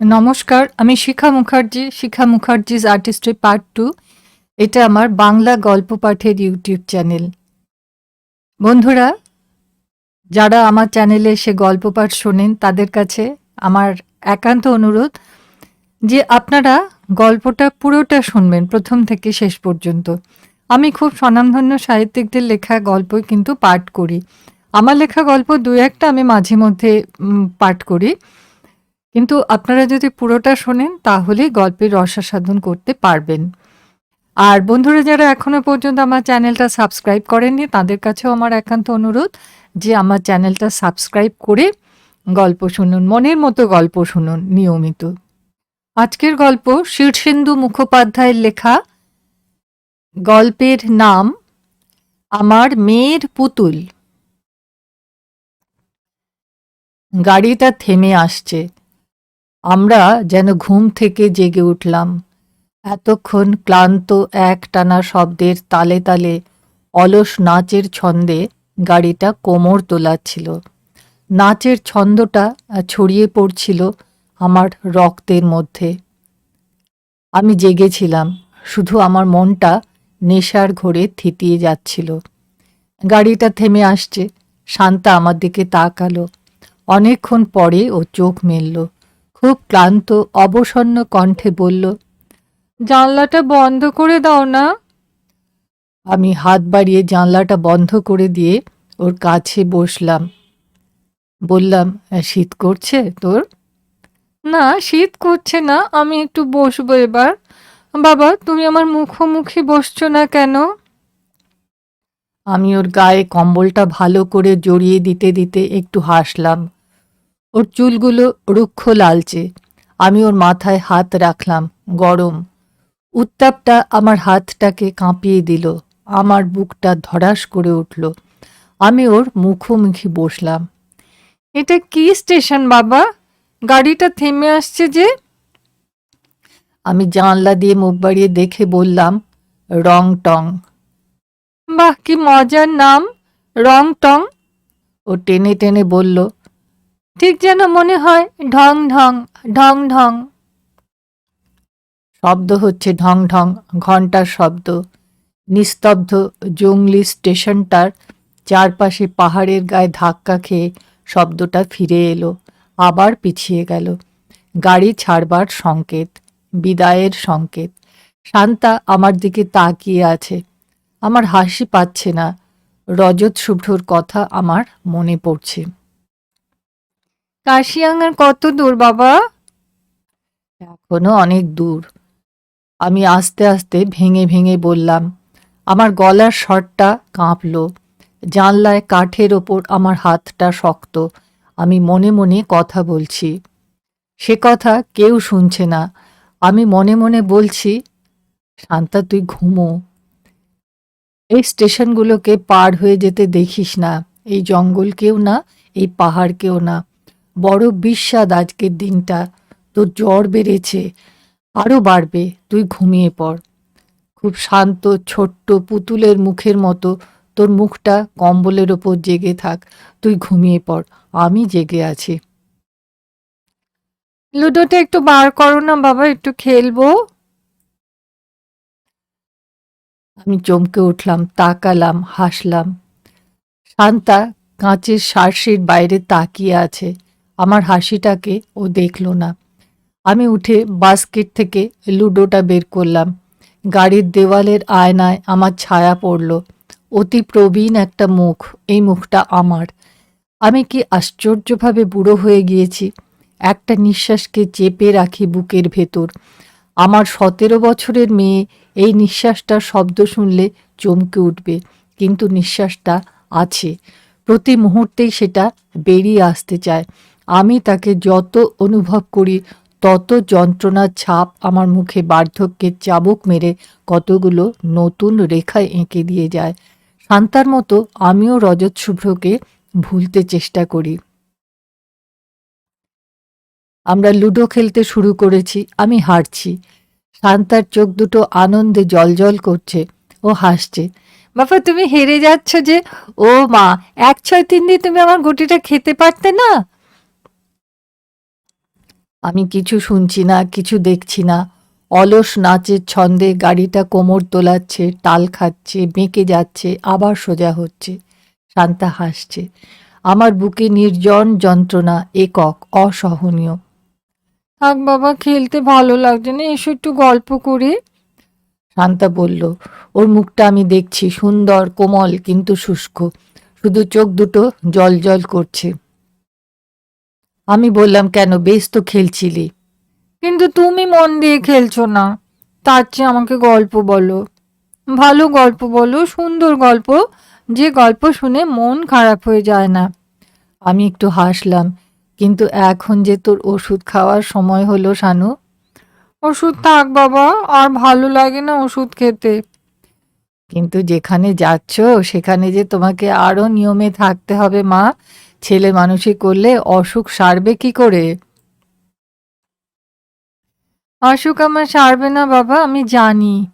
নমস্কার, আমি Shikha Mukherjee, Shikha Mukherjee's artistry part two. এটা আমার বাংলা গল্প পাঠের ইউটিউব চ্যানেল। বন্ধুরা, যারা আমার চ্যানেলে এসে গল্প পাঠ শোনেন, তাদের কাছে আমার একান্ত অনুরোধ যে আপনারা গল্পটা পুরোটা শুনবেন, প্রথম থেকে শেষ পর্যন্ত। আমি খুব স্বনামধন্য সাহিত্যিকদের লেখা গল্পই কিন্তু পাঠ করি। আমার লেখা গল্প দু একটা আমি মাঝে মধ্যে পাঠ করি। কিন্তু আপনারা যদি পুরোটা শোনেন তাহলে গল্পের রসাস্বাদন করতে পারবেন। আর বন্ধুরা, যারা এখনও পর্যন্ত আমার চ্যানেলটা সাবস্ক্রাইব করেননি, তাদের কাছেও আমার একান্ত অনুরোধ যে আমার চ্যানেলটা সাবস্ক্রাইব করে গল্প শুনুন, মনের মতো গল্প শুনুন নিয়মিত। আজকের গল্প শীর্ষেন্দু মুখোপাধ্যায়ের লেখা, গল্পের নাম, আমার মেয়ের পুতুল। গাড়িটা থেমে আসছে। আমরা যেন ঘুম থেকে জেগে উঠলাম। এতক্ষণ ক্লান্ত এক টানা শব্দের তালে তালে অলস নাচের ছন্দে গাড়িটা কোমর তোলাচ্ছিল নাচের ছন্দটা ছড়িয়ে পড়ছিল আমার রক্তের মধ্যে। আমি জেগেছিলাম, শুধু আমার মনটা নেশার ঘোরে থিতিয়ে যাচ্ছিল। গাড়িটা থেমে আসছে, শান্তা আমার দিকে তাকালো। অনেকক্ষণ পরে ও চোখ মেলল। খুব ক্লান্ত, অবসন্ন কণ্ঠে বলল, জানলাটা বন্ধ করে দাও না? আমি হাত বাড়িয়ে জানলাটা বন্ধ করে দিয়ে ওর কাছে বসলাম। বললাম, শীত করছে তোর? না, শীত করছে না, আমি একটু বসবো এবার। বাবা, তুমি আমার মুখোমুখি বসছো না কেন? আমি ওর গায়ে কম্বলটা ভালো করে জড়িয়ে দিতে দিতে একটু হাসলাম। ওর চুলগুলো রুক্ষ লালচে। আমি ওর মাথায় হাত রাখলাম, গরম। উত্তাপটা আমার হাতটাকে কাঁপিয়ে দিল, আমার বুকটা ধরাস করে উঠল। আমি ওর মুখোমুখি বসলাম। এটা কি স্টেশন বাবা? গাড়িটা থেমে আসছে যে? আমি জানলা দিয়ে মুখ বাড়িয়ে দেখে বললাম রং টং বাহ, কি মজার নাম রং টং ও টেনে টেনে বলল ঠিক যেন মনে হয় ঢং ঢং ঢং ঢং। শব্দ হচ্ছে ঢং ঢং, ঘণ্টার শব্দ। নিস্তব্ধ জংলি স্টেশনটার চারপাশে পাহাড়ের গায়ে ধাক্কা খেয়ে শব্দটা ফিরে এলো, আবার পিছিয়ে গেল। গাড়ি ছাড়বার সংকেত, বিদায়ের সংকেত। শান্তা আমার দিকে তাকিয়ে আছে, আমার হাসি পাচ্ছে না। রজত শুভ্রর কথা আমার মনে পড়ছে। কাশিয়াঙ্গার কত দূর, বাবা? এখনও অনেক দূর। আমি আস্তে আস্তে ভেঙে ভেঙে বললাম, আমার গলার স্বরটা কাঁপলো। জানলায় কাঠের ওপর আমার হাতটা শক্ত। আমি মনে মনে কথা বলছি। সে কথা কেউ শুনছে না। আমি মনে মনে বলছি, শান্তা, তুই ঘুমো। এই স্টেশনগুলোকে পার হয়ে যেতে দেখিস না। এই জঙ্গলকেও না, এই পাহাড়কেও না। বড় বিস্বাদ আজকের দিনটা। তোর জ্বর বেড়েছে আরও বাড়বে, তুই ঘুমিয়ে পড়। খুব শান্ত, ছোট্ট পুতুলের মুখের মতো তোর মুখটা কম্বলের ওপর জেগে থাক, তুই ঘুমিয়ে পড়, আমি জেগে আছি। লুডোটা একটু বার করো না বাবা, একটু খেলব। আমি চমকে উঠলাম, তাকালাম, হাসলাম। শান্তা কাঁচের শার্সির বাইরে তাকিয়ে আছে। আমার হাসিটাকে ও দেখল না। আমি উঠে বাস্কেট থেকে লুডোটা বের করলাম। গাড়ির দেওয়ালের আয়নায় আমার ছায়া পড়ল। অতি প্রবীণ একটা মুখ, এই মুখটা আমার। আমি কি আশ্চর্যভাবে বুড়ো হয়ে গিয়েছি? একটা নিঃশ্বাসকে চেপে রাখি বুকের ভেতর। আমার সতেরো বছরের মেয়ে এই নিঃশ্বাসটার শব্দ শুনলে চমকে উঠবে, কিন্তু নিঃশ্বাসটা আছে। প্রতি মুহূর্তেই সেটা বেরিয়ে আসতে চায়। আমি তাকে যত অনুভব করি, তত যন্ত্রণার ছাপ আমার মুখে বার্ধক্যের চাবুক মেরে কতগুলো নতুন রেখায় এঁকে দিয়ে যায়। শান্তার মতো আমিও রজত শুভ্রকে ভুলতে চেষ্টা করি। আমরা লুডো খেলতে শুরু করেছি, আমি হারছি। শান্তার চোখ দুটো আনন্দে জলজল করছে, ও হাসছে। বাবা, তুমি হেরে যাচ্ছ যে, ও মা, এক ছয় তিন দিয়ে তুমি আমার গুটিটা খেতে পারতে না? আমি কিছু শুনছি না কিছু দেখছি না। অলস নাচের ছন্দে গাড়িটা কোমর তোলাচ্ছে টাল খাচ্ছে বেঁকে যাচ্ছে আবার সোজা হচ্ছে। শান্তা হাসছে। আমার বুকে নির্জন যন্ত্রণা একক অসহনীয়। থাক বাবা খেলতে ভালো লাগছে না এসো একটু গল্প করে। শান্তা বলল ওর মুখটা আমি দেখছি সুন্দর কোমল কিন্তু শুষ্ক। শুধু চোখ দুটো জল জল করছে। আমি বললাম, কেন? বেশ তো খেলছিলি। কিন্তু তুমি মন দিয়ে খেলছো না। তার চেয়ে আমাকে গল্প বলো। ভালো গল্প বলো, সুন্দর গল্প। যে গল্প শুনে মন খারাপ হয়ে যায় না। আমি একটু হাসলাম, কিন্তু এখন যে তোর ওষুধ খাওয়ার সময় হলো, শানু? ওষুধ থাক বাবা, আর ভালো লাগে না ওষুধ খেতে। কিন্তু যেখানে যাচ্ছ, সেখানে যে তোমাকে আরও নিয়মে থাকতে হবে, মা ছেলে মানুষই করলে অসুখ সারবে কি করে? অসুখ আমার সারবে না বাবা, আমি জানি।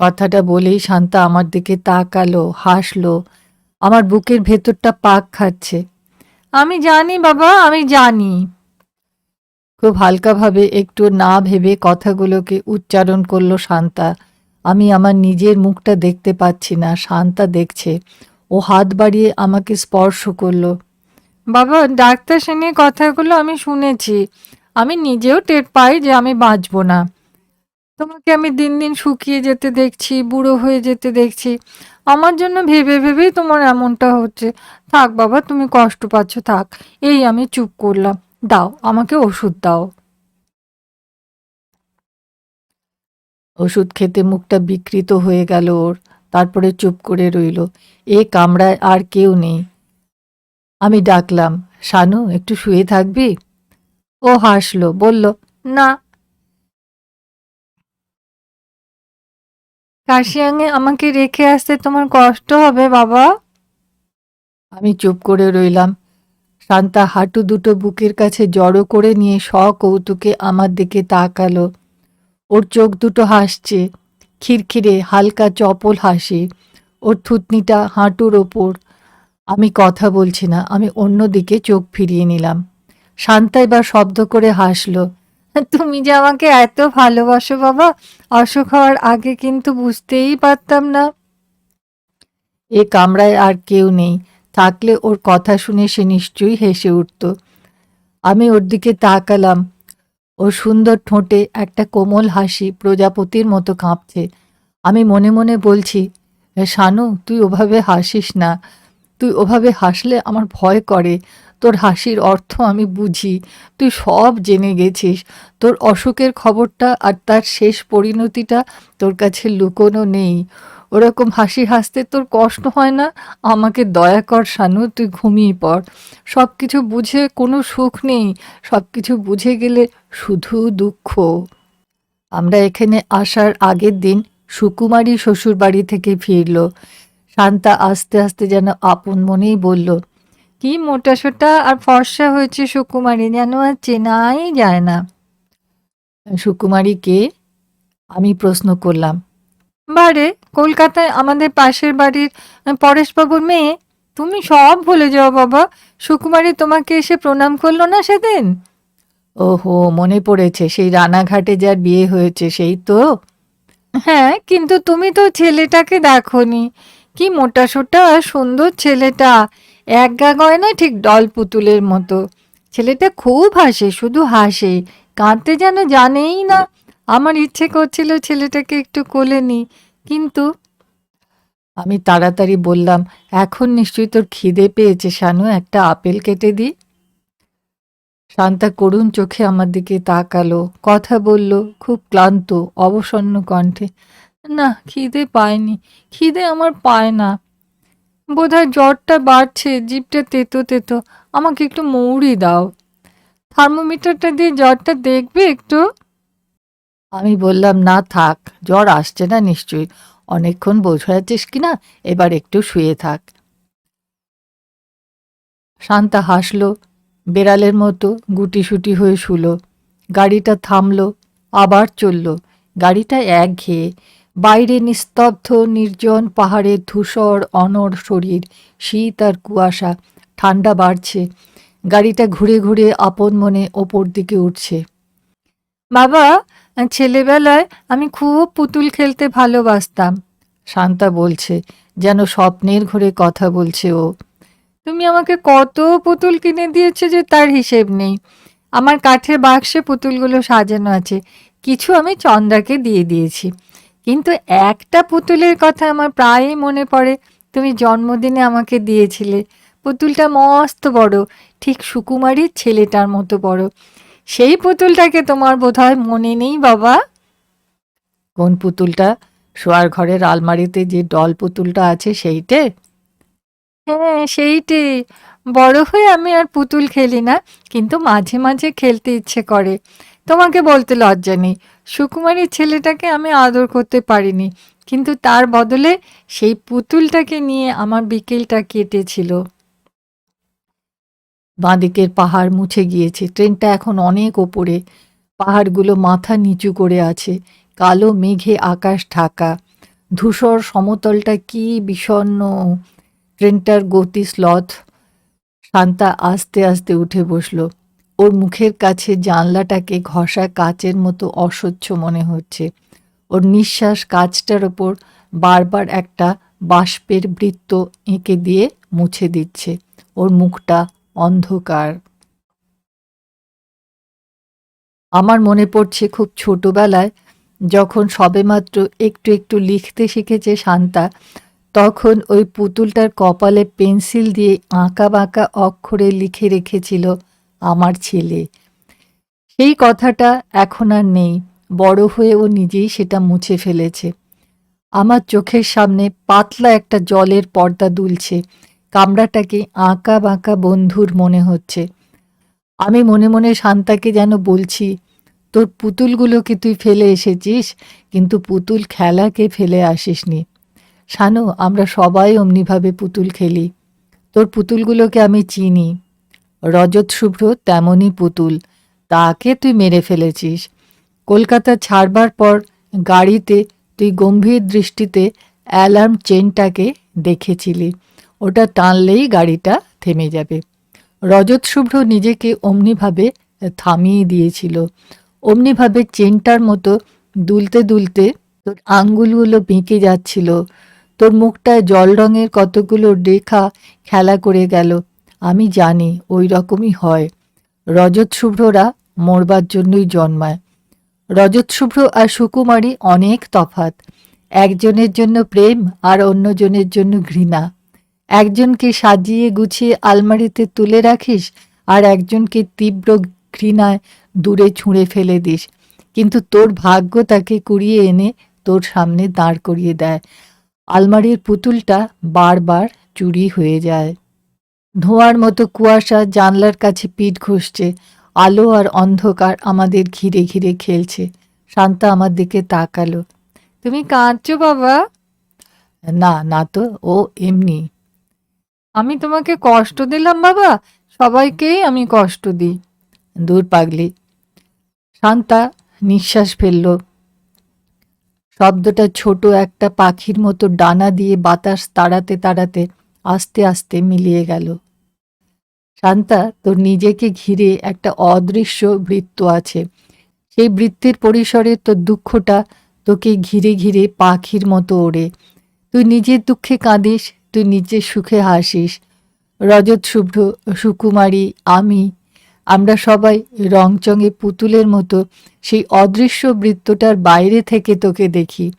কথাটা বলেই শান্তা আমার দিকে তাকালো, হাসলো, আমার বুকের ভেতরটা পাক খাচ্ছে। আমি জানি বাবা, আমি জানি। খুব হালকাভাবে একটু না ভেবে কথাগুলোকে উচ্চারণ করল শান্তা। আমি আমার নিজের মুখটা দেখতে পাচ্ছি না, শান্তা দেখছে। ও হাত বাড়িয়ে আমাকে স্পর্শ করল। বাবা ডাক্তার সেনের কথাগুলো আমি শুনেছি। আমি নিজেও টের পাই যে আমি বাঁচবো না। তোমাকে আমি দিন দিন শুকিয়ে যেতে দেখছি বুড়ো হয়ে যেতে দেখছি। আমার জন্য ভেবে ভেবেই তোমার এমনটা হচ্ছে। থাক বাবা তুমি কষ্ট পাচ্ছ থাক। এই আমি চুপ করলাম। দাও আমাকে ওষুধ দাও। ওষুধ খেতে মুখটা বিকৃত হয়ে গেল ওর। তারপরে চুপ করে রইল। এ কামরায় আর কেউ নেই। আমি ডাকলাম, শানু, একটু শুয়ে থাকবি? ও হাসলো, বলল, না। কাশিয়াঙে আমাকে রেখে আসতে তোমার কষ্ট হবে, বাবা? আমি চুপ করে রইলাম। শান্তা হাঁটু দুটো বুকের কাছে জড়ো করে নিয়ে সকৌতুকে আমার দিকে তাকালো। ওর চোখ দুটো হাসছে। খিরখিরে, হালকা চপল হাসি ওর থুতনিটা হাঁটুর ওপর। আমি কথা বলছি না, আমি অন্যদিকে চোখ ফিরিয়ে নিলাম। শান্তা এবার শব্দ করে হাসলো, তুমি যে আমাকে এত ভালোবাসো বাবা, অসুখ হওয়ার আগে কিন্তু বুঝতেই পারতাম না। এ কামরায় আর কেউ নেই, থাকলে ওর কথা শুনে সে নিশ্চয়ই হেসে উঠত। আমি ওর দিকে তাকালাম ওর সুন্দর ঠোঁটে একটা কোমল হাসি প্রজাপতির মতো কাঁপছে। আমি মনে মনে বলছি শানু, তুই ওভাবে হাসিস না। তুই ওভাবে হাসলে আমার ভয় করে। তোর হাসির অর্থ আমি বুঝি। তুই সব জেনে গেছিস। তোর অসুখের খবরটা আর তার শেষ পরিণতিটা তোর কাছে লুকোনো নেই। ওরকম হাসি হাসতে তোর কষ্ট হয় না? আমাকে দয়া কর শানু, তুই ঘুমিয়ে পড়। সব কিছু বুঝে কোনো সুখ নেই। সব কিছু বুঝে গেলে শুধু দুঃখ। আমরা এখানে আসার আগের দিন সুকুমারী শ্বশুর বাড়ি থেকে ফিরল। শান্তা আস্তে আস্তে যেন আপন মনেই বলল, কি মোটা সোটা আর ফর্সা হয়েছে সুকুমারী, যেন আর চেনাই যায় না। সুকুমারী কে আমি প্রশ্ন করলাম বারে কলকাতায় আমাদের পাশের বাড়ির পরেশবাবুর মেয়ে। তুমি সব ভুলে যাও বাবা। সুকুমারী তোমাকে এসে প্রণাম করল না সেদিন? ওহো মনে পড়েছে সেই রানাঘাটে যার বিয়ে হয়েছে সেই তো। হ্যাঁ কিন্তু তুমি তো ছেলেটাকে দেখনি। কি মোটা সোটা সুন্দর ছেলেটা। এক গা গয়না ঠিক ডল পুতুলের মতো। ছেলেটা খুব হাসে শুধু হাসে কাঁদতে যেন জানেই না। আমার ইচ্ছে করছিল ছেলেটাকে একটু কোলে নি কিন্তু আমি তাড়াতাড়ি বললাম, এখন নিশ্চয়ই তোর খিদে পেয়েছে, শানু, একটা আপেল কেটে দি শান্তা করুণ চোখে আমার দিকে তাকালো, কথা বলল, খুব ক্লান্ত, অবসন্ন কণ্ঠে, না, খিদে পায়নি খিদে আমার পায় না। বোধহয় জ্বরটা বাড়ছে, জিভটা তেতো তেতো, আমাকে একটু মৌরি দাও। থার্মোমিটারটা দিয়ে জ্বরটা দেখবে একটু? আমি বললাম, না থাক, জ্বর আসছে না নিশ্চয়ই। অনেকক্ষণ বোঝা যাচ্ছিস কিনা এবার একটু শুয়ে থাক। শান্তা হাসলো, বেড়ালের মতো গুটিসুটি হয়ে শুলো, গাড়িটা থামলো, আবার চলল। গাড়িটা একঘেয়ে, বাইরে নিস্তব্ধ, নির্জন পাহাড়ের ধূসর অনর শরীর, শীত আর কুয়াশা, ঠান্ডা বাড়ছে। গাড়িটা ঘুরে ঘুরে আপন মনে ওপর দিকে উঠছে। বাবা ছেলেবেলায় আমি খুব পুতুল খেলতে ভালোবাসতাম। শান্তা বলছে, যেন স্বপ্নের ঘরে কথা বলছে ও। তুমি আমাকে কত পুতুল কিনে দিয়েছে যে তার হিসেব নেই। আমার কাঠের বাক্সে পুতুলগুলো সাজানো আছে। কিছু আমি চন্দ্রাকে দিয়ে দিয়েছি। কিন্তু একটা পুতুলের কথা আমার প্রায়ই মনে পড়ে। তুমি জন্মদিনে আমাকে দিয়েছিলে। পুতুলটা মস্ত বড়। ঠিক সুকুমারীর ছেলেটার মতো বড়। সেই পুতুলটাকে তোমার বোধহয় মনে নেই, বাবা? কোন পুতুলটা? শোয়ার ঘরের আলমারিতে যে ডল পুতুলটা আছে সেইটে? হ্যাঁ সেইটে। বড় হয়ে আমি আর পুতুল খেলি না, কিন্তু মাঝে মাঝে খেলতে ইচ্ছে করে। তোমাকে বলতে লজ্জা নেই। সুকুমারীর ছেলেটাকে আমি আদর করতে পারিনি, কিন্তু তার বদলে সেই পুতুলটাকে নিয়ে আমার বিকেলটা কেটেছিল। বাঁদিকের পাহাড় মুছে গিয়েছে। ট্রেনটা এখন অনেক ওপরে। পাহাড়গুলো মাথা নিচু করে আছে। কালো মেঘে আকাশ ঢাকা। ধূসর সমতলটা কি বিষণ্ণ। ট্রেনটার গতি স্লথ। শান্তা আস্তে আস্তে উঠে বসল। ওর মুখের কাছে জানলাটাকে ঘষা কাচের মতো অসহ্য মনে হচ্ছে। ওর নিঃশ্বাস কাচটার ওপর বারবার একটা বাষ্পের বৃত্ত এঁকে দিয়ে মুছে দিচ্ছে। ওর মুখটা অন্ধকার। আমার মনে পড়ছে খুব ছোটবেলায় যখন সবেমাত্র একটু একটু লিখতে শিখেছে শান্তা, তখন ওই পুতুলটার কপালে পেন্সিল দিয়ে আঁকা বাঁকা অক্ষরে লিখে রেখেছিল আমার ছেলে। সেই কথাটা এখন আর নেই, বড় হয়ে ও নিজেই সেটা মুছে ফেলেছে। আমার চোখের সামনে পাতলা একটা জলের পর্দা দুলছে কামড়াটাকে আঁকা বাঁকা বন্ধুর মনে হচ্ছে। আমি মনে মনে শান্তাকে যেন বলছি, তোর পুতুলগুলোকে তুই ফেলে এসেছিস, কিন্তু পুতুল খেলাকে ফেলে আসিসনি। শানু, আমরা সবাই অমনিভাবে পুতুল খেলি। তোর পুতুলগুলোকে আমি চিনি। রজত শুভ্র তেমনই পুতুল। তাকে তুই মেরে ফেলেছিস। কলকাতা ছাড়বার পর গাড়িতে তুই গম্ভীর দৃষ্টিতে অ্যালার্ম চেনটাকে দেখেছিলি। ওটা টানলেই গাড়িটা থেমে যাবে। রজত শুভ্র নিজেকে অমনিভাবে থামিয়ে দিয়েছিল। অমনিভাবে চেনটার মতো দুলতে দুলতে তোর আঙ্গুলগুলো বেঁকে যাচ্ছিল। তোর মুখটায় জল রঙের কতগুলো রেখা খেলা করে গেল। আমি জানি ওই রকমই হয়। রজত শুভ্ররা মরবার জন্যই জন্মায়। রজত শুভ্র আর সুকুমারী অনেক তফাত একজনের জন্য প্রেম আর অন্যজনের জন্য ঘৃণা। একজনকে সাজিয়ে গুছিয়ে আলমারিতে তুলে রাখিস আর একজনকে তীব্র ঘৃণায় দূরে ছুঁড়ে ফেলে দিস। কিন্তু তোর ভাগ্য তাকে কুড়িয়ে এনে তোর সামনে দাঁড় করিয়ে দেয়। আলমারির পুতুলটা বারবার চুরি হয়ে যায়। ধোঁয়ার মতো কুয়াশা জানলার কাছে পিঠ ঘষছে। আলো আর অন্ধকার আমাদের ঘিরে ঘিরে খেলছে। শান্তা আমার দিকে তাকালো। তুমি কাঁদছো বাবা? না না তো, ও এমনি। আমি তোমাকে কষ্ট দিলাম, বাবা। সবাইকেই আমি কষ্ট দিই। দূর পাগলি। শান্তা নিঃশ্বাস ফেলল। শব্দটা ছোট একটা পাখির মতো ডানা দিয়ে বাতাস তাড়াতে তাড়াতে আস্তে আস্তে মিলিয়ে গেল। শান্তা, তোর নিজেকে ঘিরে একটা অদৃশ্য বৃত্ত আছে। সেই বৃত্তের পরিসরে তোর দুঃখটা তোকে ঘিরে ঘিরে পাখির মতো ওড়ে। তুই নিজের দুঃখে কাঁদিস তুই নিজের সুখে হাসিস। রজত, শুভ্র, সুকুমারী, আমি। আমরা সবাই রংচঙে পুতুলের মতো সেই অদৃশ্য বৃত্তটার বাইরে থেকে তোকে দেখি।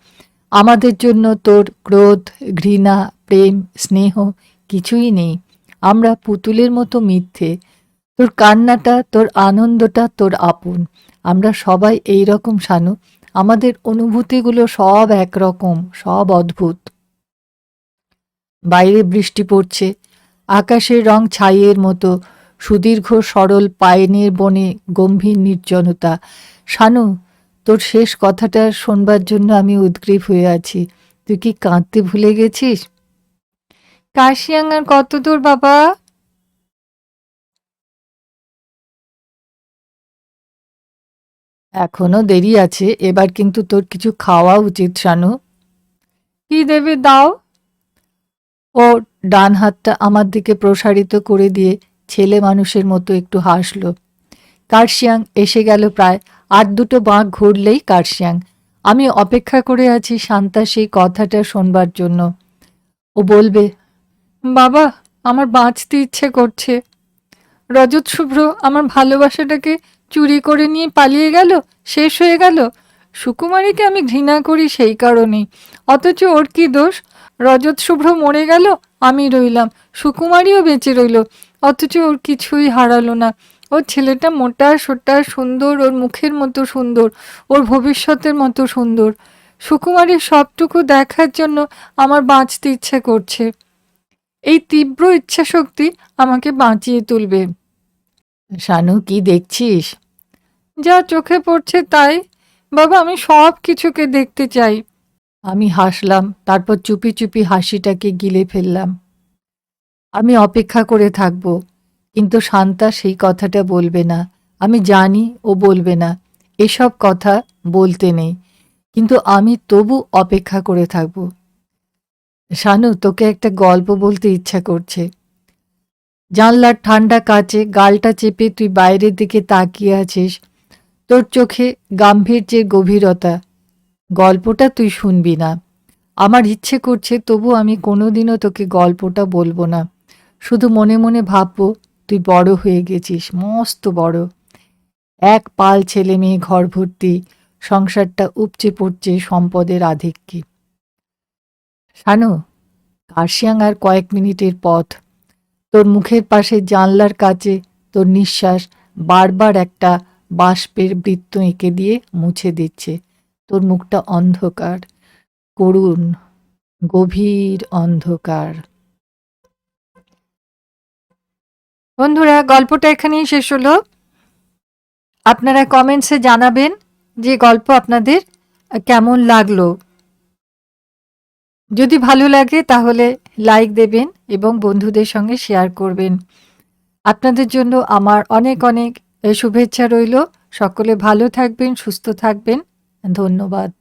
আমাদের জন্য তোর ক্রোধ, ঘৃণা, প্রেম, স্নেহ কিছুই নেই। আমরা পুতুলের মতো মিথ্যে। তোর কান্নাটা, তোর আনন্দটা, তোর আপন। আমরা সবাই এই রকম শানু। আমাদের অনুভূতিগুলো সব একরকম, সব অদ্ভুত। বাইরে বৃষ্টি পড়ছে। আকাশের রং ছাইয়ের মতো সুদীর্ঘ সরল পায়নের বনে গম্ভীর নির্জনতা। শানু তোর শেষ কথাটা শোনবার জন্য আমি উদ্গ্রীব হয়ে আছি। তুই কি কাঁদতে ভুলে গেছিস? কাশিয়াঙ্গার কত দূর বাবা? এখনও দেরি আছে এবার কিন্তু তোর কিছু খাওয়া উচিত শানু। কি দেবে দাও। ও ডান হাতটা আমার দিকে প্রসারিত করে দিয়ে ছেলে মানুষের মতো একটু হাসল। কার্শিয়াং এসে গেল প্রায় আর দুটো বাঁক ঘুরলেই কার্শিয়াং। আমি অপেক্ষা করে আছি শান্তা সেই কথাটা শোনবার জন্য। ও বলবে, বাবা, আমার বাঁচতে ইচ্ছে করছে। রজত শুভ্র আমার ভালোবাসাটাকে চুরি করে নিয়ে পালিয়ে গেল, শেষ হয়ে গেল। সুকুমারীকে আমি ঘৃণা করি সেই কারণেই। অথচ ওর কি দোষ? রজত শুভ্র মরে গেল আমি রইলাম। সুকুমারীও বেঁচে রইল অথচ ওর কিছুই হারালো না। ওর ছেলেটা মোটা সোটা সুন্দর ওর মুখের মতো সুন্দর ওর ভবিষ্যতের মতো সুন্দর। সুকুমারীর সবটুকু দেখার জন্য আমার বাঁচতে ইচ্ছে করছে। এই তীব্র ইচ্ছা শক্তি আমাকে বাঁচিয়ে তুলবে। শানু কি দেখছিস? যা চোখে পড়ছে তাই। বাবা আমি সব কিছুকে দেখতে চাই। আমি হাসলাম, তারপর চুপি চুপি হাসিটাকে গিলে ফেললাম। আমি অপেক্ষা করে থাকব, কিন্তু শান্তা সেই কথাটা বলবে না। আমি জানি ও বলবে না, এসব কথা বলতে নেই, কিন্তু আমি তবু অপেক্ষা করে থাকব। শানু, তোকে একটা গল্প বলতে ইচ্ছা করছে। জানলার ঠান্ডা কাচে গালটা চেপে তুই বাইরের দিকে তাকিয়ে আছিস, তোর চোখে গাম্ভীর্যের গভীরতা। গল্পটা তুই শুনবি না। আমার ইচ্ছে করছে তবু আমি কোনোদিনও তোকে গল্পটা বলব না। শুধু মনে মনে ভাববো, তুই বড় হয়ে গেছিস, মস্ত বড়। এক পাল ছেলে মেয়ে ঘর ভর্তি, সংসারটা উপচে পড়ছে সম্পদের আধিক্যে। শানু, কার্শিয়াং আর কয়েক মিনিটের পথ। তোর মুখের পাশে জানলার কাছে তোর নিঃশ্বাস বারবার একটা বাষ্পের বৃত্ত এঁকে দিয়ে মুছে দিচ্ছে। তোর মুখটা অন্ধকার, করুণ, গভীর অন্ধকার। বন্ধুরা, গল্পটা এখানেই শেষ হলো। আপনারা কমেন্টসে জানাবেন যে গল্প আপনাদের কেমন লাগল। যদি ভালো লাগে তাহলে লাইক দেবেন এবং বন্ধুদের সঙ্গে শেয়ার করবেন। আপনাদের জন্য আমার অনেক অনেক শুভেচ্ছা রইল। সকলে ভালো থাকবেন, সুস্থ থাকবেন। ধন্যবাদ।